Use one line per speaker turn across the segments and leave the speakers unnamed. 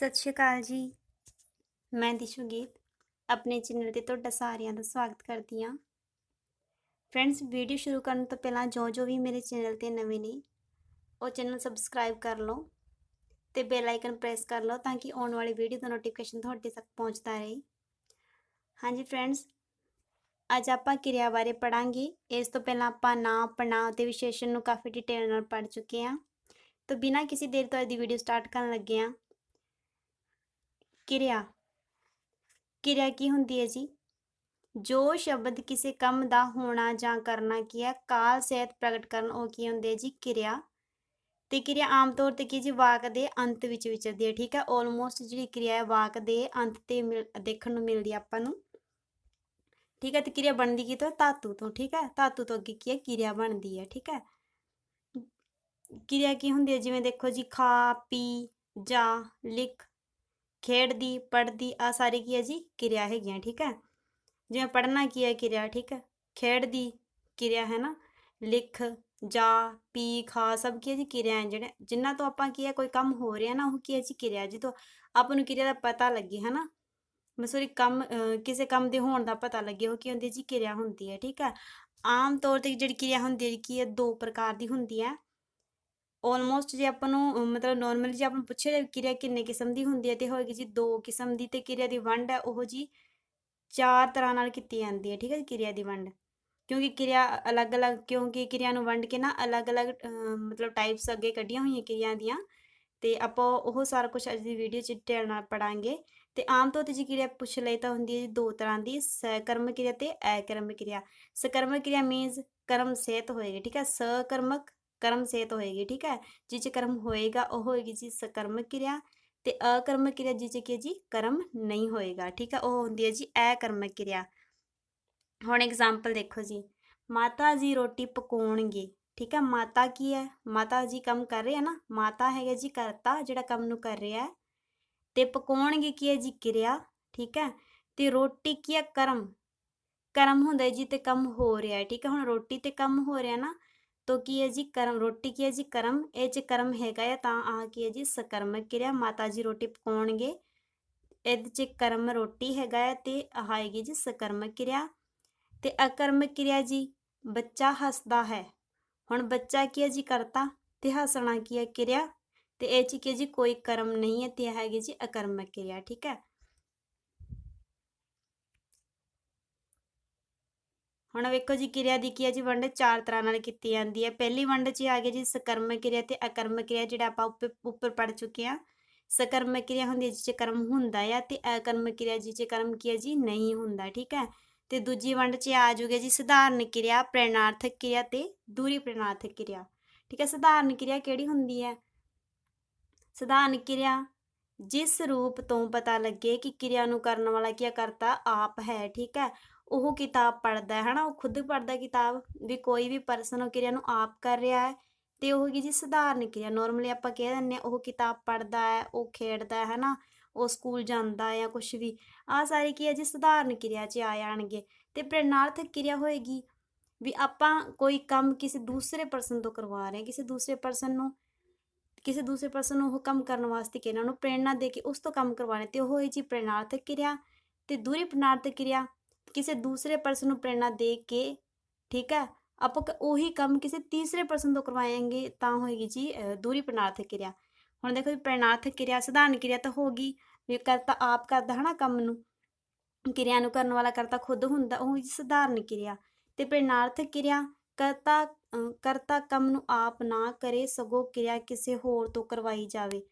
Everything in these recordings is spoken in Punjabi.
ਸਤਿ ਸ਼੍ਰੀ ਅਕਾਲ ਜੀ। ਮੈਂ ਦਿਸ਼ੂਗੀਤ ਆਪਣੇ ਚੈਨਲ ਤੇ ਤੁਹਾਡਾ ਸਾਰਿਆਂ ਦਾ ਸਵਾਗਤ ਕਰਦੀ ਹਾਂ। ਫਰੈਂਡਸ, ਵੀਡੀਓ ਸ਼ੁਰੂ ਕਰਨ ਤੋਂ ਪਹਿਲਾਂ ਜੋ ਜੋ ਵੀ ਮੇਰੇ ਚੈਨਲ ਤੇ ਨਵੇਂ ਨੇ, ਉਹ ਚੈਨਲ ਸਬਸਕ੍ਰਾਈਬ ਕਰ ਲਓ ਤੇ ਬੈਲ ਆਈਕਨ ਪ੍ਰੈਸ ਕਰ ਲਓ ਤਾਂ ਕਿ ਆਉਣ ਵਾਲੀ ਵੀਡੀਓ ਦਾ ਨੋਟੀਫਿਕੇਸ਼ਨ ਤੁਹਾਡੇ ਤੱਕ ਪਹੁੰਚਦਾ ਰਹੇ। ਹਾਂਜੀ ਫਰੈਂਡਸ, ਅੱਜ ਆਪਾਂ ਕਿਰਿਆ ਬਾਰੇ ਪੜਾਂਗੇ ਇਸ ਤੋਂ ਪਹਿਲਾਂ ਆਪਾਂ ਨਾਮ ਪੜਾਅ ਤੇ ਵਿਸ਼ੇਸ਼ਣ ਨੂੰ ਕਾਫੀ ਡਿਟੇਲ ਨਾਲ ਪੜ ਚੁੱਕੇ ਹਾਂ। ਤਾਂ ਬਿਨਾਂ ਕਿਸੇ ਦੇਰ ਤੋਂ ਅੱਜ ਦੀ ਵੀਡੀਓ ਸਟਾਰਟ ਕਰਨ ਲੱਗੇ ਹਾਂ। ਕਿਰਿਆ। ਕਿਰਿਆ ਕੀ ਹੁੰਦੀ ਹੈ ਜੀ? ਜੋ ਸ਼ਬਦ ਕਿਸੇ ਕੰਮ ਦਾ ਹੋਣਾ ਜਾਂ ਕਰਨਾ ਕੀ ਹੈ, ਕਾਲ ਸਹਿਤ ਪ੍ਰਗਟ ਕਰਨ, ਉਹ ਕੀ ਹੁੰਦੇ ਜੀ? ਕਿਰਿਆ। ਤੇ ਕਿਰਿਆ ਆਮ ਤੌਰ ਤੇ ਕੀ ਜੀ? ਵਾਕ ਦੇ ਅੰਤ ਵਿੱਚ ਵਿਚਰਦੀ ਹੈ, ਠੀਕ ਹੈ? ਆਲਮੋਸਟ ਜਿਹੜੀ ਕਿਰਿਆ ਹੈ, ਵਾਕ ਦੇ ਅੰਤ ਤੇ ਦੇਖਣ ਨੂੰ ਮਿਲਦੀ ਹੈ ਆਪਾਂ ਨੂੰ। ਠੀਕ ਹੈ? ਤੇ ਕਿਰਿਆ ਬਣਦੀ ਕੀ ਤੋਂ ਧਾਤੂ ਤੋਂ, ਠੀਕ ਹੈ? ਧਾਤੂ ਤੋਂ ਅੱਗੇ ਕੀ ਹੈ? ਕਿਰਿਆ ਬਣਦੀ ਹੈ, ਠੀਕ ਹੈ? ਕਿਰਿਆ ਕੀ ਹੁੰਦੀ ਹੈ? ਜਿਵੇਂ ਦੇਖੋ ਜੀ, ਖਾ, ਪੀ, ਜਾ, ਲਿਖ ਖੇਡਦੀ ਪੜਦੀ ਆ ਸਾਰੇ ਕੀ ਹੈ ਜੀ? ਕਿਰਿਆ ਹੈਗੀਆਂ, ਠੀਕ ਹੈ? ਜਿਵੇਂ ਪੜਨਾ ਕੀ ਹੈ ਕਿਰਿਆ, ਠੀਕ ਹੈ? ਖੇਡਦੀ ਕਿਰਿਆ, ਹੈ ਨਾ? ਲਿਖ, ਜਾ, ਪੀ, ਖਾ, ਸਭ ਕੀ ਹੈ ਜੀ ਕਿਰਿਆ ਜਿਹੜੇ ਜਿਨ੍ਹਾਂ ਤੋਂ ਆਪਾਂ ਕੀ ਹੈ, ਕੋਈ ਕੰਮ ਹੋ ਰਿਹਾ ਨਾ, ਉਹ ਕੀ ਹੈ ਜੀ ਕਿਰਿਆ ਜੀ ਤੋਂ ਆਪਾਂ ਨੂੰ ਕਿਰਿਆ ਦਾ ਪਤਾ ਲੱਗੇ, ਹੈ ਨਾ? ਮਸੂਰੀ ਕੰਮ ਕਿਸੇ ਕੰਮ ਦੇ ਹੋਣ ਦਾ ਪਤਾ ਲੱਗੇ, ਉਹ ਕੀ ਹੁੰਦੀ ਜੀ ਕਿਰਿਆ ਹੁੰਦੀ ਹੈ, ਠੀਕ ਹੈ? ਆਮ ਤੌਰ ਤੇ ਜਿਹੜੀ ਕਿਰਿਆ ਹੁੰਦੀ ਹੈ, ਕੀ ਹੈ? ਦੋ ਪ੍ਰਕਾਰ ਦੀ ਹੁੰਦੀ ਹੈ। ਆਲਮੋਸਟ ਜੇ ਆਪਾਂ ਨੂੰ ਮਤਲਬ ਨਾਰਮਲੀ ਜੇ ਆਪਾਂ ਪੁੱਛਿਆ ਜਾਵੇ ਕਿਰਿਆ ਕਿੰਨੇ ਕਿਸਮ ਦੀ ਹੁੰਦੀ ਹੈ ਤੇ ਹੋਏਗੀ ਜੀ, ਦੋ ਕਿਸਮ ਦੀ ਤੇ ਕਿਰਿਆ ਦੀ ਵੰਡ ਹੈ, ਉਹ ਜੀ ਚਾਰ ਤਰ੍ਹਾਂ ਨਾਲ ਕੀਤੀ ਜਾਂਦੀ ਹੈ, ਠੀਕ ਹੈ ਕਿਰਿਆ ਦੀ ਵੰਡ। ਕਿਉਂਕਿ ਕਿਰਿਆ ਅਲੱਗ-ਅਲੱਗ, ਕਿਉਂਕਿ ਕਿਰਿਆ ਨੂੰ ਵੰਡ ਕੇ ਨਾ ਅਲੱਗ-ਅਲੱਗ ਮਤਲਬ ਟਾਈਪਸ ਅੱਗੇ ਕੱਢੀਆਂ ਹੋਈਆਂ ਕਿਰਿਆ ਦੀਆਂ, ਤੇ ਆਪਾਂ ਉਹ ਸਾਰਾ ਕੁਝ ਅੱਜ ਦੀ ਵੀਡੀਓ 'ਚ ਡਿਟੇਲ ਨਾਲ ਪੜਾਂਗੇ ਤੇ ਆਮ ਤੌਰ ਤੇ ਜੀ ਕਿਰਿਆ ਪੁੱਛ ਲਈ ਤਾਂ ਹੁੰਦੀ ਹੈ ਜੀ, ਦੋ ਤਰ੍ਹਾਂ ਦੀ, ਸਕਰਮ ਕਿਰਿਆ ਤੇ ਅਕਰਮ ਕਿਰਿਆ। ਸਕਰਮ ਕਿਰਿਆ ਮੀਨਸ ਕਰਮ ਸਹਿਤ ਹੋਏਗੀ, ਠੀਕ ਹੈ, ਸਕਰਮਕ ਕਰਮ ਸੇਤ ਹੋਏਗੀ, ਠੀਕ ਹੈ? ਜਿਹ ਕਰਮ ਹੋਏਗਾ, ਉਹ ਹੋਏਗੀ ਜੀ ਸਕਰਮਕ ਕਿਰਿਆ ਤੇ ਅਕਰਮ ਕਿਰਿਆ ਜਿਹ ਚ ਕੀ ਜੀ? ਕਰਮ ਨਹੀਂ ਹੋਏਗਾ, ਠੀਕ ਹੈ? ਉਹ ਹੁੰਦੀ ਹੈ ਜੀ ਅਕਰਮਕ ਕਿਰਿਆ। ਹੁਣ ਐਗਜ਼ਾਮਪਲ ਦੇਖੋ ਜੀ, ਮਾਤਾ ਜੀ ਰੋਟੀ ਪਕਾਉਣਗੇ, ਠੀਕ ਹੈ? ਮਾਤਾ ਕੀ ਹੈ? ਮਾਤਾ ਜੀ ਕੰਮ ਕਰ ਰਹੇ ਆ ਨਾ? ਮਾਤਾ ਹੈਗਾ ਜੀ ਕਰਤਾ, ਜਿਹੜਾ ਕੰਮ ਨੂੰ ਕਰ ਰਿਹਾ ਹੈ। ਤੇ ਪਕਾਉਣਗੇ ਕੀ ਹੈ ਜੀ? ਕਿਰਿਆ, ਠੀਕ ਹੈ? ਤੇ ਰੋਟੀ ਕੀ ਹੈ? ਕਰਮ। ਕਰਮ ਹੁੰਦਾ ਜੀ ਤੇ ਕੰਮ ਹੋ ਰਿਹਾ ਹੈ, ਠੀਕ ਹੈ? ਹੁਣ ਰੋਟੀ ਤੇ ਕੰਮ ਹੋ ਰਿਹਾ ਨਾ ਤੋ ਕੀ ਹੈ ਜੀ ਕਰਮ ਰੋਟੀ ਕੀ ਹੈ ਜੀ ਕਰਮ ਇਹ ਚ ਕਰਮ ਹੈਗਾ ਹੈ ਤਾਂ ਆ ਕੀ ਹੈ ਜੀ ਸਕਰਮਕ ਕਿਰਿਆ ਮਾਤਾ ਜੀ ਰੋਟੀ ਪਕਾਉਣਗੇ ਇਹਦੇ ਚ ਕਰਮ ਰੋਟੀ ਹੈਗਾ ਹੈ ਤੇ ਹੈਗੀ ਜੀ ਸਕਰਮਕ ਕਿਰਿਆ ਤੇ ਅਕਰਮਕ ਕਿਰਿਆ ਜੀ ਬੱਚਾ ਹੱਸਦਾ ਹੈ ਹੁਣ ਬੱਚਾ ਕੀ ਹੈ ਜੀ ਕਰਤਾ ਤੇ ਹੱਸਣਾ ਕੀ ਹੈ ਕਿਰਿਆ ਤੇ ਇਹ ਚ ਕੀ ਜੀ ਕੋਈ ਕਰਮ ਨਹੀਂ ਹੈ ਤੇ ਹੈਗੀ ਜੀ ਅਕਰਮਕ ਕਿਰਿਆ ਠੀਕ ਹੈ ਹੁਣ ਵੇਖੋ ਜੀ ਕਿਰਿਆ ਦੀ ਕੀ ਹੈ ਜੀ, ਵੰਡ ਚਾਰ ਤਰ੍ਹਾਂ ਨਾਲ ਕੀਤੀ ਜਾਂਦੀ ਹੈ। ਪਹਿਲੀ ਵੰਡ 'ਚ ਆ ਗਿਆ ਜੀ ਸਕਰਮਕ ਕਿਰਿਆ ਤੇ ਅਕਰਮਕ ਕਿਰਿਆ, ਜਿਹੜਾ ਆਪਾਂ ਉੱਪਰ ਉੱਪਰ ਪੜ ਚੁੱਕੇ ਆ ਸਕਰਮਕ ਕਿਰਿਆ ਹੁੰਦੀ ਹੈ ਜਿਸ 'ਚ ਕਰਮ ਹੁੰਦਾ ਹੈ ਤੇ ਅਕਰਮਕ ਕਿਰਿਆ ਜਿਸ 'ਚ ਕਰਮ ਕੀ ਹੈ ਜੀ, ਨਹੀਂ ਹੁੰਦਾ, ਠੀਕ ਹੈ। ਤੇ ਦੂਜੀ ਵੰਡ 'ਚ ਆ ਜੂਗਾ ਜੀ ਸਧਾਰਨ ਕਿਰਿਆ, ਪ੍ਰਣਾਰਥਕ ਕਿਰਿਆ ਤੇ ਦੂਰੀ ਪ੍ਰਣਾਰਥਕ ਕਿਰਿਆ। ਠੀਕ ਹੈ, ਸਧਾਰਨ ਕਿਰਿਆ ਕਿਹੜੀ ਹੁੰਦੀ ਹੈ? ਸਧਾਰਨ ਕਿਰਿਆ, ਜਿਸ ਰੂਪ ਤੋਂ ਪਤਾ ਲੱਗੇ ਕਿ ਕਿਰਿਆ ਨੂੰ ਕਰਨ ਵਾਲਾ ਕੀ ਕਰਤਾ ਆਪ ਹੈ, ਠੀਕ ਹੈ। ਉਹ ਕਿਤਾਬ ਪੜ੍ਹਦਾ ਹੈ, ਹਨਾ, ਉਹ ਖੁਦ ਪੜ੍ਹਦਾ ਕਿਤਾਬ ਵੀ ਕੋਈ ਵੀ ਪਰਸਨ ਉਹ ਕਿਰਿਆ ਨੂੰ ਆਪ ਕਰ ਰਿਹਾ ਹੈ ਤੇ ਉਹ ਕੀ ਜੀ ਸਧਾਰਨ ਕਿਰਿਆ। ਨਾਰਮਲੀ ਆਪਾਂ ਕਹਿ ਦਿੰਨੇ ਆ ਉਹ ਕਿਤਾਬ ਪੜ੍ਹਦਾ ਹੈ, ਉਹ ਖੇਡਦਾ ਹੈ, ਹਨਾ, ਉਹ ਸਕੂਲ ਜਾਂਦਾ ਜਾਂ ਕੁਝ ਵੀ। ਆ ਸਾਰੀ ਕੀ ਹੈ ਜੀ, ਸਧਾਰਨ ਕਿਰਿਆ 'ਚ ਆ ਜਾਣਗੇ। ਤੇ ਪ੍ਰੇਰਣਾਰਥਕ ਕਿਰਿਆ ਹੋਏਗੀ ਵੀ ਆਪਾਂ ਕੋਈ ਕੰਮ ਕਿਸੇ ਦੂਸਰੇ ਪਰਸਨ ਤੋਂ ਕਰਵਾ ਰਹੇ ਹਾਂ, ਕਿਸੇ ਦੂਸਰੇ ਪਰਸਨ ਨੂੰ, ਕਿਸੇ ਦੂਸਰੇ ਪਰਸਨ ਨੂੰ ਉਹ ਕੰਮ ਕਰਨ ਵਾਸਤੇ ਕਿ ਇਹਨਾਂ ਨੂੰ ਪ੍ਰੇਰਣਾ ਦੇ ਕੇ ਉਸ ਤੋਂ ਕੰਮ ਕਰਵਾਣੇ ਤੇ ਉਹ ਹੋਈ ਜੀ ਪ੍ਰਣਾਰਥਕ ਕਿਰਿਆ ਤੇ ਦੂਰੀ ਪ੍ਰਣਾਰਥਕ ਕਿਰਿਆ ਕਿਸੇ ਦੂਸਰੇ ਪਰਸਨ ਨੂੰ ਪ੍ਰੇਰਣਾ ਦੇ ਕੇ, ਠੀਕ ਹੈ, ਆਪਾਂ ਉਹੀ ਕੰਮ ਕਿਸੇ ਤੀਸਰੇ ਪਰਸਨ ਤੋਂ ਕਰਵਾਏਂਗੇ, ਤਾਂ ਹੋਏਗੀ ਜੀ ਦੂਰੀ ਪ੍ਰਣਾਰਥਕ ਕਿਰਿਆ। ਹੁਣ ਦੇਖੋ ਜੀ ਪ੍ਰਣਾਰਥਕ ਕਿਰਿਆ ਸਧਾਰਨ ਕਿਰਿਆ ਤਾਂ ਹੋਗੀ ਵੀ ਕਰਤਾ ਆਪ ਕਰਦਾ ਹਨਾ ਕੰਮ ਨੂੰ, ਕਿਰਿਆ ਨੂੰ ਕਰਨ ਵਾਲਾ ਕਰਤਾ ਖੁਦ ਹੁੰਦਾ, ਉਹ ਜੀ ਸਧਾਰਨ ਕਿਰਿਆ। ਤੇ ਪ੍ਰਣਾਰਥ ਕਿਰਿਆ, ਕਰਤਾ ਕਰਤਾ ਕੰਮ ਨੂੰ ਆਪ ਨਾ ਕਰੇ, ਸਗੋਂ ਕਿਰਿਆ ਕਿਸੇ ਹੋਰ ਤੋਂ ਕਰਵਾਈ ਜਾਵੇ।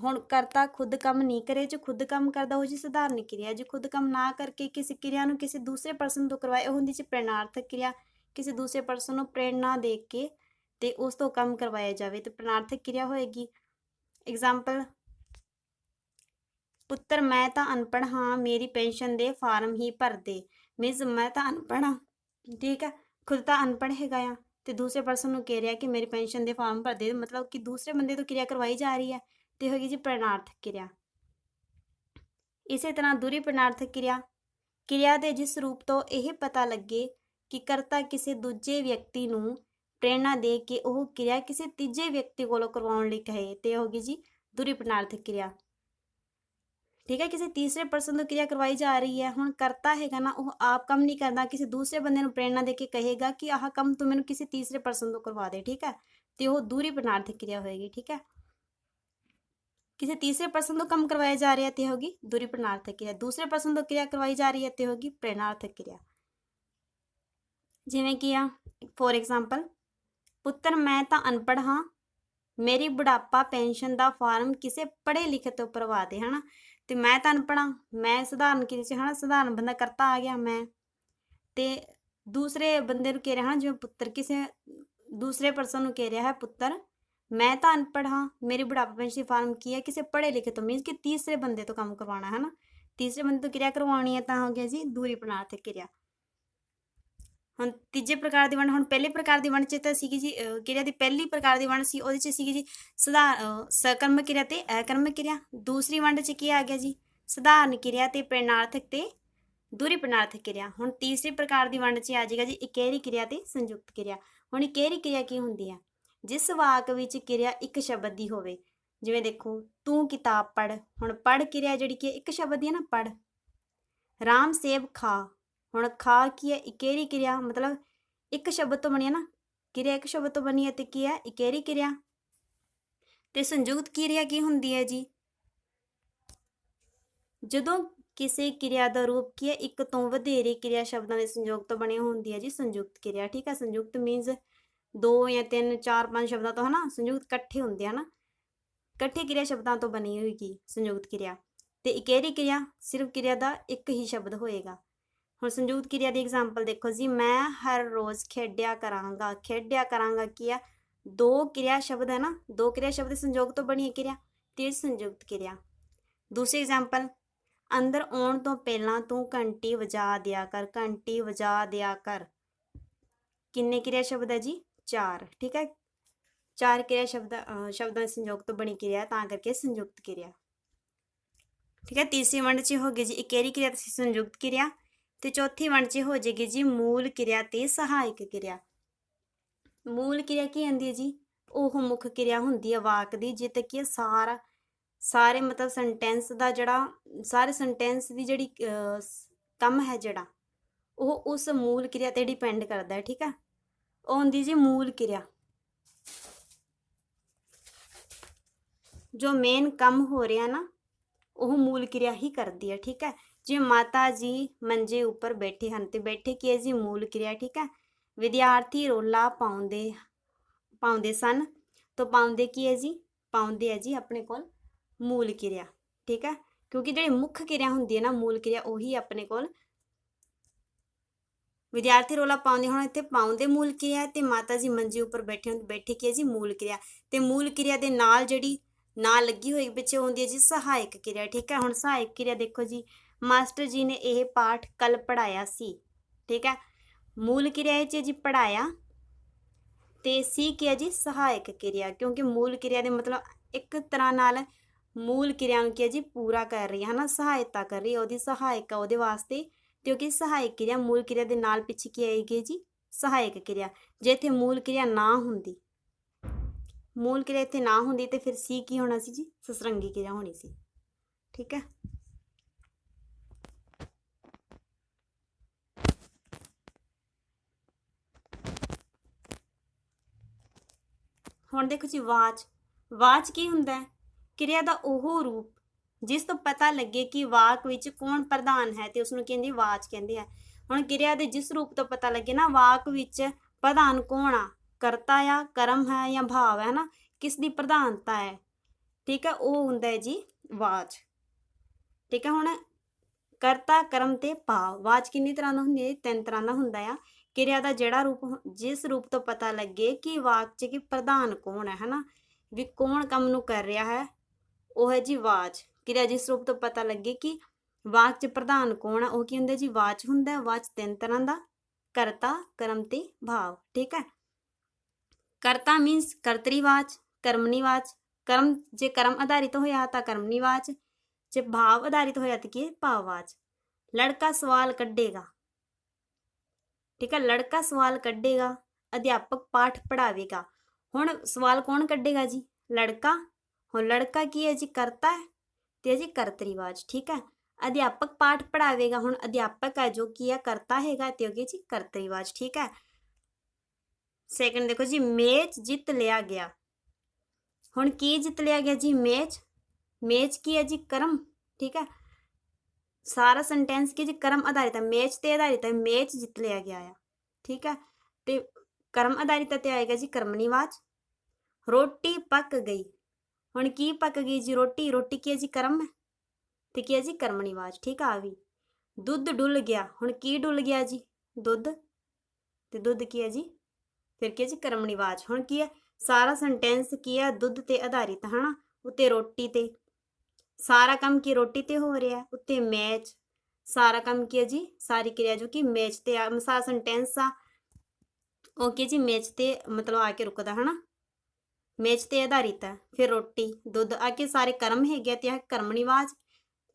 ਹੁਣ ਕਰਤਾ ਖੁਦ ਕੰਮ ਨਹੀਂ ਕਰੇ, ਜੋ ਖੁਦ ਕੰਮ ਕਰਦਾ ਉਹ ਜੀ ਸਧਾਰਨ ਕਿਰਿਆ, ਜੇ ਖੁਦ ਕੰਮ ਨਾ ਕਰਕੇ ਕਿਸੇ ਕਿਰਿਆ ਨੂੰ ਕਿਸੇ ਦੂਸਰੇ ਪਰਸਨ ਤੋਂ ਕਰਵਾਏ, ਉਹ ਹੁੰਦੀ ਜੀ ਪ੍ਰੇਰਣਾਰਥਕ ਕਿਰਿਆ। ਕਿਸੇ ਦੂਸਰੇ ਪਰਸਨ ਨੂੰ ਪ੍ਰੇਰਣਾ ਦੇ ਕੇ ਤੇ ਉਸ ਤੋਂ ਕੰਮ ਕਰਵਾਇਆ ਜਾਵੇ ਤੇ ਪ੍ਰੇਰਣਾਰਥਕ ਕਿਰਿਆ ਹੋਏਗੀ। ਐਗਜ਼ਾਮਪਲ ਪੁੱਤਰ, ਮੈਂ ਤਾਂ ਅਨਪੜ੍ਹ ਹਾਂ, ਮੇਰੀ ਪੈਨਸ਼ਨ ਦੇ ਫਾਰਮ ਹੀ ਭਰ ਦੇ ਮੀਨਸ ਮੈਂ ਤਾਂ ਅਨਪੜ ਹਾਂ। ਠੀਕ ਹੈ, ਖੁਦ ਤਾਂ ਅਨਪੜ੍ਹ ਹੈਗਾ ਆ। ਤੇ ਦੂਸਰੇ ਪਰਸਨ ਨੂੰ ਕਹਿ ਰਿਹਾ ਕਿ ਮੇਰੀ ਪੈਨਸ਼ਨ ਦੇ ਫਾਰਮ ਭਰ ਦੇ ਮਤਲਬ ਕਿ ਦੂਸਰੇ ਬੰਦੇ ਤੋਂ ਕਿਰਿਆ ਕਰਵਾਈ ਜਾ ਰਹੀ ਹੈ। ਤੇ ਹੋਗੀ ਜੀ ਪ੍ਰਣਾਰਥ ਕਿਰਿਆ। ਇਸੇ ਤਰ੍ਹਾਂ ਦੂਰੀ ਪ੍ਰਣਾਰਥ ਕਿਰਿਆ। ਕਿਰਿਆ ਦੇ ਜਿਸ ਰੂਪ ਤੋਂ ਇਹ ਪਤਾ ਲੱਗੇ ਕਿ ਕਰਤਾ ਕਿਸੇ ਦੂਜੇ ਵਿਅਕਤੀ ਨੂੰ ਪ੍ਰੇਰਣਾ ਦੇ ਕੇ ਉਹ ਕਿਰਿਆ ਕਿਸੇ ਤੀਜੇ ਵਿਅਕਤੀ ਕੋਲੋਂ ਕਰਵਾਉਣ ਲਈ ਕਹੇ ਤੇ ਹੋਗੀ ਜੀ ਦੂਰੀ ਪ੍ਰਣਾਰਥਕ ਕਿਰਿਆ। ਠੀਕ ਹੈ, ਕਿਸੇ ਤੀਸਰੇ ਪਰਸਨ ਤੋਂ ਕਿਰਿਆ ਕਰਵਾਈ ਜਾ ਰਹੀ ਹੈ, ਹੁਣ ਕਰਤਾ ਹੈਗਾ ਨਾ, ਉਹ ਆਪ ਕੰਮ ਨਹੀਂ ਕਰਦਾ, ਕਿਸੇ ਦੂਸਰੇ ਬੰਦੇ ਨੂੰ ਪ੍ਰੇਰਣਾ ਦੇ ਕੇ ਕਹੇਗਾ ਕਿ ਆਹ ਕੰਮ ਤੂੰ ਮੈਨੂੰ ਕਿਸੇ ਤੀਸਰੇ ਪਰਸਨ ਤੋਂ ਕਰਵਾ ਦੇ, ਠੀਕ ਹੈ, ਤੇ ਉਹ ਦੂਰੀ ਪ੍ਰਣਾਰਥ ਕਿਰਿਆ ਹੋਏਗੀ, ਠੀਕ ਹੈ। ਕਿਸੇ ਤੀਸਰੇ ਪਰਸਨ ਤੋਂ ਕੰਮ ਕਰਵਾਇਆ ਜਾ ਰਿਹਾ ਤੇ ਹੋਗੀ ਦੂਰੀ ਪ੍ਰਣਾਰਥਕ ਕਿਰਿਆ ਦੂਸਰੇ ਪਰਸਨ ਤੋਂ ਕਿਰਿਆ ਕਰਵਾਈ ਜਾ ਰਹੀ ਹੈ ਤੇ ਹੋਗੀ ਪ੍ਰੇਰਣਾਰਥਕ ਕਿਰਿਆ ਜਿਵੇਂ ਕਿ ਆ ਫੋਰ ਐਗਜ਼ਾਮਪਲ ਪੁੱਤਰ ਮੈਂ ਤਾਂ ਅਨਪੜ੍ਹ ਹਾਂ ਮੇਰੀ ਬੁਢਾਪਾ ਪੈਨਸ਼ਨ ਦਾ ਫਾਰਮ ਕਿਸੇ ਪੜ੍ਹੇ ਲਿਖੇ ਤੋਂ ਭਰਵਾ ਦੇ ਹਨਾ ਤੇ ਮੈਂ ਤਾਂ ਅਨਪੜ੍ਹਾਂ ਮੈਂ ਸਧਾਰਨ ਕਿਰਿਆ ਚ ਹਨਾ ਸਧਾਰਨ ਬੰਦਾ ਕਰਤਾ ਆ ਗਿਆ ਮੈਂ ਤੇ ਦੂਸਰੇ ਬੰਦੇ ਨੂੰ ਕਹਿ ਰਿਹਾ ਹਾਂ ਜਿਵੇਂ ਪੁੱਤਰ ਕਿਸੇ ਦੂਸਰੇ ਪਰਸਨ ਨੂੰ ਕਹਿ ਰਿਹਾ ਹੈ ਪੁੱਤਰ ਮੈਂ ਤਾਂ ਅਨਪੜ੍ਹ ਹਾਂ, ਮੇਰੀ ਬੁਢਾਪਾ ਪੈਨਸ਼ਨ ਫਾਰਮ ਕੀ ਹੈ? ਕਿਸੇ ਪੜ੍ਹੇ ਲਿਖੇ ਤੋਂ ਮੀਨਸ ਕਿ ਤੀਸਰੇ ਬੰਦੇ ਤੋਂ ਕੰਮ ਕਰਵਾਉਣਾ, ਹੈ ਨਾ? ਤੀਸਰੇ ਬੰਦੇ ਤੋਂ ਕਿਰਿਆ ਕਰਵਾਉਣੀ ਹੈ ਤਾਂ ਹੋ ਗਿਆ ਜੀ ਦੂਰੀ ਪ੍ਰਣਾਰਥਕ ਕਿਰਿਆ। ਹੁਣ ਤੀਜੇ ਪ੍ਰਕਾਰ ਦੀ ਵੰਡ, ਹੁਣ ਪਹਿਲੇ ਪ੍ਰਕਾਰ ਦੀ ਵੰਡ ਚ ਤਾਂ ਸੀਗੀ ਜੀ ਕਿਰਿਆ ਦੀ ਪਹਿਲੀ ਪ੍ਰਕਾਰ ਦੀ ਵੰਡ ਸੀ, ਉਹਦੇ ਚ ਸੀਗੀ ਜੀ ਸਦਾ ਸਕਰਮ ਕਿਰਿਆ ਤੇ ਅਕਰਮ ਕਿਰਿਆ। ਦੂਸਰੀ ਵੰਡ ਚ ਕੀ ਆ ਗਿਆ ਜੀ? ਸਧਾਰਨ ਕਿਰਿਆ ਤੇ ਪ੍ਰਣਾਰਥਕ ਤੇ ਦੂਰੀ ਪ੍ਰਣਾਰਥਕ ਕਿਰਿਆ। ਹੁਣ ਤੀਸਰੀ ਪ੍ਰਕਾਰ ਦੀ ਵੰਡ ਚ ਆ ਜਾਏਗਾ ਜੀ, ਇਕਹਿਰੀ ਕਿਰਿਆ ਤੇ ਸੰਯੁਕਤ ਕਿਰਿਆ। ਹੁਣ ਇਕਹਿਰੀ ਕਿਰਿਆ ਕੀ ਹੁੰਦੀ ਹੈ ਜਿਸ ਵਾਕ ਵਿੱਚ ਕਿਰਿਆ ਇੱਕ ਸ਼ਬਦ ਦੀ ਹੋਵੇ। ਜਿਵੇਂ ਦੇਖੋ, ਤੂੰ ਕਿਤਾਬ ਪੜ੍ਹ, ਹੁਣ ਪੜ੍ਹ ਕਿਰਿਆ ਜਿਹੜੀ ਕਿ ਇੱਕ ਸ਼ਬਦ ਦੀ ਹੈ ਨਾ, ਪੜ੍ਹ। ਰਾਮ ਸੇਬ ਖਾ, ਹੁਣ ਖਾ ਕੀ ਹੈ, ਇਕੇਰੀ ਕਿਰਿਆ, ਮਤਲਬ ਇੱਕ ਸ਼ਬਦ ਤੋਂ ਬਣੀ ਹੈ ਨਾ, ਕਿਰਿਆ ਇੱਕ ਸ਼ਬਦ ਤੋਂ ਬਣੀ ਹੈ ਤੇ ਕੀ ਹੈ, ਇਕੇਰੀ ਕਿਰਿਆ। ਤੇ ਸੰਯੁਕਤ ਕਿਰਿਆ ਕੀ ਹੁੰਦੀ ਹੈ ਜੀ? ਜਦੋਂ ਕਿਸੇ ਕਿਰਿਆ ਦਾ ਰੂਪ ਕੀ ਹੈ, ਇੱਕ ਤੋਂ ਵਧੇਰੇ ਕਿਰਿਆ ਸ਼ਬਦਾਂ ਦੇ ਸੰਯੋਗ ਤੋਂ ਬਣੀ ਹੁੰਦੀ ਹੈ ਜੀ ਸੰਯੁਕਤ ਕਿਰਿਆ, ਠੀਕ ਹੈ? ਸੰਯੁਕਤ ਮੀਨਸ ਦੋ ਜਾਂ ਤਿੰਨ, ਚਾਰ, ਪੰਜ ਸ਼ਬਦਾਂ ਤੋਂ ਹਨਾ ਸੰਯੁਕਤ ਇਕੱਠੇ ਹੁੰਦੇ ਹਨ। ਇਕੱਠੇ ਕਿਰਿਆ ਸ਼ਬਦਾਂ ਤੋਂ ਬਣੀ ਹੋਏਗੀ ਸੰਯੁਕਤ ਕਿਰਿਆ। ਤੇ ਇਕੇਰੀ ਕਿਰਿਆ, ਸਿਰਫ ਕਿਰਿਆ ਦਾ ਇੱਕ ਹੀ ਸ਼ਬਦ ਹੋਏਗਾ। ਹੁਣ ਸੰਯੁਕਤ ਕਿਰਿਆ ਦੀ ਐਗਜ਼ਾਮਪਲ ਦੇਖੋ ਜੀ, ਮੈਂ ਹਰ ਰੋਜ਼ ਖੇਡਿਆ ਕਰਾਂਗਾ। ਖੇਡਿਆ ਕਰਾਂਗਾ ਕੀ ਆ? ਦੋ ਕਿਰਿਆ ਸ਼ਬਦ ਹੈ ਨਾ, ਦੋ ਕਿਰਿਆ ਸ਼ਬਦ ਸੰਯੋਗ ਤੋਂ ਬਣੀ ਹੈ ਕਿਰਿਆ, ਤੇ ਸੰਯੁਕਤ ਕਿਰਿਆ। ਦੂਸਰੀ ਐਗਜ਼ਾਮਪਲ ਅੰਦਰ ਆਉਣ ਤੋਂ ਪਹਿਲਾਂ ਤੂੰ ਘੰਟੀ ਵਜਾ ਦਿਆ ਕਰ, ਘੰਟੀ ਵਜਾ ਦਿਆ ਕਰ। ਕਿੰਨੇ ਕਿਰਿਆ ਸ਼ਬਦ ਹੈ ਜੀ? ਚਾਰ ਠੀਕ ਹੈ? ਚਾਰ ਕਿਰਿਆ ਸ਼ਬਦ ਸ਼ਬਦਾਂ ਦੇ ਸੰਯੋਗ ਤੋਂ ਬਣੀ ਕਿਰਿਆ ਤਾਂ ਕਰਕੇ ਸੰਯੁਕਤ ਕਿਰਿਆ। ਠੀਕ ਹੈ? ਤੀਸਰੀ ਵੰਡ 'ਚ ਹੋ ਗਈ ਜੀ ਇਕੇਰੀ ਕਿਰਿਆ ਤੇ ਸੰਯੁਕਤ ਕਿਰਿਆ। ਤੇ ਚੌਥੀ ਵੰਡ 'ਚ ਹੋ ਜਾਏਗੀ ਜੀ ਮੂਲ ਕਿਰਿਆ ਤੇ ਸਹਾਇਕ ਕਿਰਿਆ। ਮੂਲ ਕਿਰਿਆ ਕੀ ਹੁੰਦੀ ਹੈ ਜੀ? ਉਹ ਮੁੱਖ ਕਿਰਿਆ ਹੁੰਦੀ ਹੈ ਵਾਕ ਦੀ ਜਿੱਤੇ ਕਿ ਸਾਰਾ ਸਾਰੇ ਮਤਲਬ ਸੈਂਟੈਂਸ ਦਾ ਜਿਹੜਾ ਸਾਰੇ ਸੈਂਟੈਂਸ ਦੀ ਜਿਹੜੀ ਅਹ, ਕੰਮ ਹੈ ਜਿਹੜਾ ਉਹ ਉਸ ਮੂਲ ਕਿਰਿਆ ਤੇ ਡਿਪੈਂਡ ਕਰਦਾ ਹੈ ਠੀਕ ਹੈ? ਉਹ ਹੁੰਦੀ ਜੀ ਮੂਲ ਕਿਰਿਆ। ਜੋ ਮੇਨ ਕੰਮ ਹੋ ਰਿਹਾ ਨਾ, ਉਹ ਮੂਲ ਕਿਰਿਆ ਹੀ ਕਰਦੀ ਹੈ, ਠੀਕ ਹੈ? ਜਿਵੇਂ ਮਾਤਾ ਜੀ ਮੰਜੇ ਉੱਪਰ ਬੈਠੇ ਹਨ ਤੇ ਬੈਠੇ ਕੀ ਹੈ ਜੀ? ਮੂਲ ਕਿਰਿਆ, ਠੀਕ ਹੈ? ਵਿਦਿਆਰਥੀ ਰੋਲਾ ਪਾਉਂਦੇ ਪਾਉਂਦੇ ਸਨ, ਤਾਂ ਪਾਉਂਦੇ ਕੀ ਹੈ ਜੀ? ਪਾਉਂਦੇ ਹੈ ਜੀ ਆਪਣੇ ਕੋਲ ਮੂਲ ਕਿਰਿਆ, ਠੀਕ ਹੈ? ਕਿਉਂਕਿ ਜਿਹੜੀ ਮੁੱਖ ਕਿਰਿਆ ਹੁੰਦੀ ਹੈ ਨਾ ਮੂਲ ਕਿਰਿਆ, ਉਹੀ ਆਪਣੇ ਕੋਲ ਵਿਦਿਆਰਥੀ ਰੋਲਾ ਪਾਉਂਦੇ ਹੁਣ ਇੱਥੇ ਪਾਉਂਦੇ ਮੂਲ ਕਿਰਿਆ ਹੈ ਤੇ ਮਾਤਾ ਜੀ ਮੰਜੀ ਉੱਪਰ ਬੈਠੇ ਹੁੰਦੇ, ਬੈਠੇ ਕੀ ਹੈ ਜੀ ਮੂਲ ਕਿਰਿਆ ਤੇ ਮੂਲ ਕਿਰਿਆ ਦੇ ਨਾਲ ਜਿਹੜੀ ਨਾਲ ਲੱਗੀ ਹੋਈ ਪਿੱਛੇ ਹੁੰਦੀ ਹੈ ਜੀ ਸਹਾਇਕ ਕਿਰਿਆ, ਠੀਕ ਹੈ? ਹੁਣ ਸਹਾਇਕ ਕਿਰਿਆ ਦੇਖੋ ਜੀ, ਮਾਸਟਰ ਜੀ ਨੇ ਇਹ ਪਾਠ ਕੱਲ ਪੜਾਇਆ ਸੀ, ਠੀਕ ਹੈ? ਮੂਲ ਕਿਰਿਆ ਇਹ ਜੀ ਪੜਾਇਆ ਤੇ ਸੀ ਕੀ ਹੈ ਜੀ ਸਹਾਇਕ ਕਿਰਿਆ, ਕਿਉਂਕਿ ਮੂਲ ਕਿਰਿਆ ਦੇ ਮਤਲਬ ਇੱਕ ਤਰ੍ਹਾਂ ਨਾਲ ਮੂਲ ਕਿਰਿਆ ਨੂੰ ਕੀ ਹੈ ਜੀ ਪੂਰਾ ਕਰ ਰਹੀ ਹੈ ਨਾ ਸਹਾਇਤਾ ਕਰ ਰਹੀ ਹੈ, ਉਹਦੀ ਸਹਾਇਕ ਆ, ਉਹਦੇ ਵਾਸਤੇ ਕਿਉਂਕਿ ਸਹਾਇਕ ਕਿਰਿਆ ਮੂਲ ਕਿਰਿਆ ਦੇ ਨਾਲ ਪਿੱਛੇ ਕੀ ਆਏਗੀ ਜੀ? ਸਹਾਇਕ ਕਿਰਿਆ। ਜੇ ਇੱਥੇ ਮੂਲ ਕਿਰਿਆ ਨਾ ਹੁੰਦੀ, ਮੂਲ ਕਿਰਿਆ ਇੱਥੇ ਨਾ ਹੁੰਦੀ ਤੇ ਫਿਰ ਸੀ ਕੀ ਹੋਣਾ ਸੀ ਜੀ? ਸਸਰੰਗੀ ਕਿਰਿਆ ਹੋਣੀ ਸੀ। ਠੀਕ ਹੈ? ਹੁਣ ਦੇਖੋ ਜੀ, ਵਾਚ। ਵਾਚ ਕੀ ਹੁੰਦਾ ਹੈ? ਕਿਰਿਆ ਦਾ ਉਹ ਰੂਪ ਜਿਸ ਤੋਂ ਪਤਾ ਲੱਗੇ ਕਿ ਵਾਕ ਵਿੱਚ ਕੌਣ ਪ੍ਰਧਾਨ ਹੈ ਤੇ ਉਸ ਨੂੰ ਕਹਿੰਦੀ ਵਾਚ ਕਹਿੰਦੇ ਆ। ਹੁਣ ਕਿਰਿਆ ਦੇ ਜਿਸ ਰੂਪ ਤੋਂ ਪਤਾ ਲੱਗੇ ਨਾ, ਵਾਕ ਵਿੱਚ ਪ੍ਰਧਾਨ ਕੌਣ ਆ? ਕਰਤਾ ਆ, ਕਰਮ ਹੈ ਜਾਂ ਭਾਵ ਹੈ ਨਾ? ਕਿਸ ਦੀ ਪ੍ਰਧਾਨਤਾ ਹੈ? ਠੀਕ ਹੈ, ਉਹ ਹੁੰਦਾ ਹੈ ਜੀ ਵਾਚ। ਠੀਕ ਹੈ, ਹੁਣ ਕਰਤਾ, ਕਰਮ ਤੇ ਭਾਵ। ਵਾਚ ਕਿੰਨੀ ਤਰ੍ਹਾਂ ਦਾ ਹੁੰਦੀ ਹੈ? ਤਿੰਨ ਤਰ੍ਹਾਂ ਦਾ ਹੁੰਦਾ ਆ। ਕਿਰਿਆ ਦਾ ਜਿਹੜਾ ਰੂਪ, ਜਿਸ ਰੂਪ ਤੋਂ ਪਤਾ ਲੱਗੇ ਕਿ ਵਾਕ 'ਚ ਕਿ ਪ੍ਰਧਾਨ ਕੌਣ ਹੈ ਹਨਾ ਵੀ ਕੌਣ ਕੰਮ ਨੂੰ ਕਰ ਰਿਹਾ ਹੈ, ਉਹ ਹੈ ਜੀ ਵਾਚ। ਕਿਰਿਆ ਜਿਸ ਰੂਪ ਤੋਂ ਪਤਾ ਲੱਗੇ ਕਿ ਵਾਚ 'ਚ ਪ੍ਰਧਾਨ ਕੌਣ ਆ, ਉਹ ਕੀ ਹੁੰਦਾ ਜੀ? ਵਾਚ ਹੁੰਦਾ, ਵਾਚ ਤਿੰਨ ਤਰ੍ਹਾਂ ਦਾ, ਕਰਤਾ, ਕਰਮ ਤੇ ਭਾਵ, ਠੀਕ ਹੈ? ਕਰਤਾ ਮੀਨਸ ਕਰਤਰੀ ਕਰਤਰੀਵਾਚ ਕਰਮਨੀਵਾਚ ਕਰਮ ਜੇ ਕਰਮ ਆਧਾਰਿਤ ਹੋਇਆ ਤਾਂ ਕਰਮਨੀ ਵਾਚ, ਜੇ ਭਾਵ ਆਧਾਰਿਤ ਹੋਇਆ ਤਾਂ ਕੀ ਭਾਵ ਵਾਚ। ਲੜਕਾ ਸਵਾਲ ਕੱਢੇਗਾ, ਠੀਕ ਹੈ? ਲੜਕਾ ਸਵਾਲ ਕੱਢੇਗਾ, ਅਧਿਆਪਕ ਪਾਠ ਪੜਾਵੇਗਾ ਹੁਣ ਸਵਾਲ ਕੌਣ ਕੱਢੇਗਾ ਜੀ? ਲੜਕਾ। ਹੁਣ ਲੜਕਾ ਕੀ ਹੈ ਜੀ? ਕਰਤਾ ਹੈ। ਤੇ ਹੈ ਜੀ ਕਰਤਰੀਵਾਚ ਠੀਕ ਹੈ ਅਧਿਆਪਕ ਪਾਠ ਪੜਾਵੇਗਾ ਹੁਣ ਅਧਿਆਪਕ ਹੈ ਜੋ ਕੀ ਹੈ ਕਰਤਾ ਹੈਗਾ ਤੇ ਹੋ ਗਿਆ ਜੀ ਕਰਤਰੀਵਾਚ ਠੀਕ ਹੈ ਸੈਕੰਡ ਦੇਖੋ ਜੀ ਮੈਚ ਜਿੱਤ ਲਿਆ ਗਿਆ ਹੁਣ ਕੀ ਜਿੱਤ ਲਿਆ ਗਿਆ ਜੀ ਮੈਚ ਮੈਚ ਕੀ ਹੈ ਜੀ ਕਰਮ ਠੀਕ ਹੈ ਸਾਰਾ ਸੈਂਟੈਂਸ ਕੀ ਜੀ ਕਰਮ ਆਧਾਰਿਤ ਹੈ ਮੈਚ ਤੇ ਆਧਾਰਿਤ ਹੈ ਮੈਚ ਜਿੱਤ ਲਿਆ ਗਿਆ ਆ ਠੀਕ ਹੈ ਤੇ ਕਰਮ ਆਧਾਰਿਤ ਤੇ ਆਏਗਾ ਜੀ ਕਰਮਨੀਵਾਚ ਰੋਟੀ ਪੱਕ ਗਈ ਹੁਣ ਕੀ ਪੱਕ ਗਈ ਜੀ ਰੋਟੀ? ਰੋਟੀ ਕੀ ਹੈ ਜੀ ਕਰਮ? ਤੇ ਕੀ ਹੈ ਜੀ ਕਰਮਨੀਵਾਚ ਠੀਕ ਆ ਵੀ। ਦੁੱਧ ਡੁੱਲ ਗਿਆ। ਹੁਣ ਕੀ ਡੁੱਲ ਗਿਆ ਜੀ? ਦੁੱਧ। ਤੇ ਦੁੱਧ ਕੀ ਹੈ ਜੀ? ਫਿਰ ਕੀ ਹੈ ਜੀ ਕਰਮਨੀਵਾਚ ਹੁਣ ਕੀ ਹੈ? ਸਾਰਾ ਸੈਂਟੈਂਸ ਕੀ ਹੈ? ਦੁੱਧ ਤੇ ਆਧਾਰਿਤ, ਹਨਾ? ਉੱਤੇ ਰੋਟੀ ਤੇ। ਸਾਰਾ ਕੰਮ ਕੀ ਰੋਟੀ ਤੇ ਹੋ ਰਿਹਾ? ਉੱਤੇ ਮੈਚ। ਸਾਰਾ ਕੰਮ ਕੀ ਹੈ ਜੀ? ਸਾਰੀ ਕਿਰਿਆ ਜੋ ਕਿ ਮੈਚ ਤੇ ਆ। ਮਸਾ ਸੈਂਟੈਂਸ ਆ ਓਕੇ ਜੀ? ਮੈਚ ਤੇ ਮਤਲਬ ਆ ਕੇ ਰੁਕਦਾ, ਹਨਾ? ਮੈਚ ਤੇ ਆਧਾਰਿਤ ਹੈ। ਫਿਰ ਰੋਟੀ, ਦੁੱਧ ਆ ਕੇ ਸਾਰੇ ਕਰਮ ਹੈਗੇ ਤੇ ਆ ਕਰਮਣੀਵਾਚ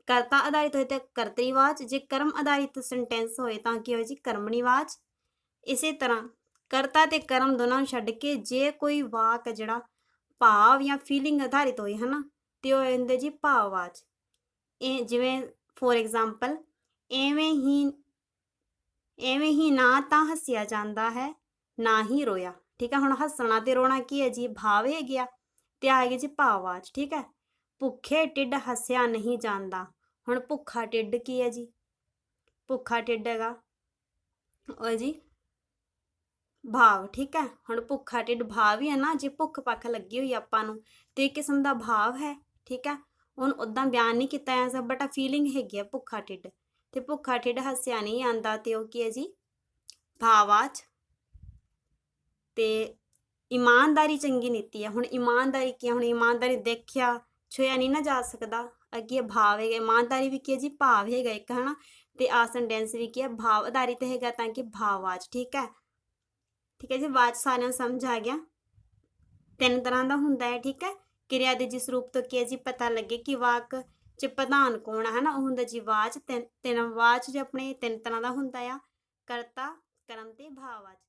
ਕਰਤਾ ਆਧਾਰਿਤ ਹੋਏ ਤੇ ਕਰਤਰੀਵਾਚ ਜੇ ਕਰਮ ਆਧਾਰਿਤ ਸੈਂਟੈਂਸ ਹੋਏ ਤਾਂ ਕੀ ਹੋਏ ਜੀ? ਕਰਮਣੀਵਾਚ ਇਸੇ ਤਰ੍ਹਾਂ ਕਰਤਾ ਤੇ ਕਰਮ ਦੋਨਾਂ ਨੂੰ ਛੱਡ ਕੇ ਜੇ ਕੋਈ ਵਾਕ ਜਿਹੜਾ ਭਾਵ ਜਾਂ ਫੀਲਿੰਗ ਆਧਾਰਿਤ ਹੋਏ, ਹਨਾ, ਤੇ ਉਹ ਹੁੰਦੇ ਜੀ ਭਾਵਵਾਚ ਇਹ ਜਿਵੇਂ ਫੋਰ ਐਗਜ਼ਾਮਪਲ ਐਵੇਂ ਹੀ ਐਵੇਂ ਹੀ ਨਾ ਤਾਂ ਹੱਸਿਆ ਜਾਂਦਾ ਹੈ, ਨਾ ਹੀ ਰੋਇਆ। ਠੀਕ ਹੈ, ਹੁਣ ਹੱਸਣਾ ਤੇ ਰੋਣਾ ਕੀ ਹੈ ਜੀ? ਭਾਵ ਹੈ ਗਿਆ ਤੇ ਆ ਗਏ ਜੀ ਭਾਵਵਾਚ ਠੀਕ ਹੈ? ਭੁੱਖੇ ਟਿੱਡ ਹੱਸਿਆ ਨਹੀਂ ਜਾਂਦਾ। ਹੁਣ ਭੁੱਖਾ ਟਿੱਡ ਕੀ ਹੈ ਜੀ? ਭੁੱਖਾ ਟਿੱਡ ਹੈਗਾ। ਉਹ ਜੀ ਭਾਵ, ਠੀਕ ਹੈ? ਹੁਣ ਭੁੱਖਾ ਢਿੱਡ ਭਾਵ ਹੀ ਹੈ ਨਾ, ਜੇ ਭੁੱਖ ਪੱਖ ਲੱਗੀ ਹੋਈ ਆਪਾਂ ਨੂੰ, ਤੇ ਕਿਸਮ ਦਾ ਭਾਵ ਹੈ, ਠੀਕ ਹੈ? ਹੁਣ ਉਦਾਂ ਬਿਆਨ ਨਹੀਂ ਕੀਤਾ ਐ ਸਭ ਬਟ ਆ ਫੀਲਿੰਗ ਹੈਗੀ ਆ ਭੁੱਖਾ ਢਿੱਡ ਤੇ ਭੁੱਖਾ ਢਿੱਡ ਹੱਸਿਆ ਨਹੀਂ ਆਂਦਾ ਤੇ ਉਹ ਕੀ ਹੈ ਜੀ? ਭਾਵਾਚ ਤੇ ਇਮਾਨਦਾਰੀ ਚੰਗੀ ਨੀਤੀ ਹੈ ਹੁਣ ਇਮਾਨਦਾਰੀ ਕੀ ਹੈ ਹੁਣ ਇਮਾਨਦਾਰੀ ਦੇਖਿਆ ਛੋਇਆ ਨਹੀਂ ਨਾ ਜਾ ਸਕਦਾ। ਅੱਗੇ ਭਾਵ ਹੈਗਾ। ਇਮਾਨਦਾਰੀ ਵੀ ਕੀ ਹੈ ਜੀ? ਭਾਵ ਹੈਗਾ ਇੱਕ, ਹਨਾ? ਤੇ ਆ ਸੈਂਟੈਂਸ ਵੀ ਕੀ ਹੈ ਭਾਵ ਆਧਾਰਿਤ ਹੈਗਾ ਤਾਂ ਕਿ ਭਾਵਵਾਚ, ਠੀਕ ਹੈ ਠੀਕ ਹੈ ਜੀ? ਵਾਚ ਸਾਰਿਆਂ ਨੂੰ ਸਮਝ ਆ ਗਿਆ? ਤਿੰਨ ਤਰ੍ਹਾਂ ਦਾ ਹੁੰਦਾ ਹੈ, ਠੀਕ ਹੈ ਕਿਰਿਆ ਦੇ ਜਿਸ ਰੂਪ ਤੋਂ ਕੀ ਹੈ ਜੀ? ਪਤਾ ਲੱਗੇ ਕਿ ਵਾਕ ਚ ਪ੍ਰਧਾਨ ਕੌਣ ਹੈ ਨਾ ਉਹ ਹੁੰਦਾ ਜੀ ਵਾਚ। ਤਿੰਨ ਤਿੰਨ ਵਾਚ ਜੇ ਆਪਣੇ ਤਿੰਨ ਤਰ੍ਹਾਂ ਦਾ ਹੁੰਦਾ ਆ। ਕਰਤਾ, ਕਰਮ ਤੇ ਭਾਵਵਾਚ।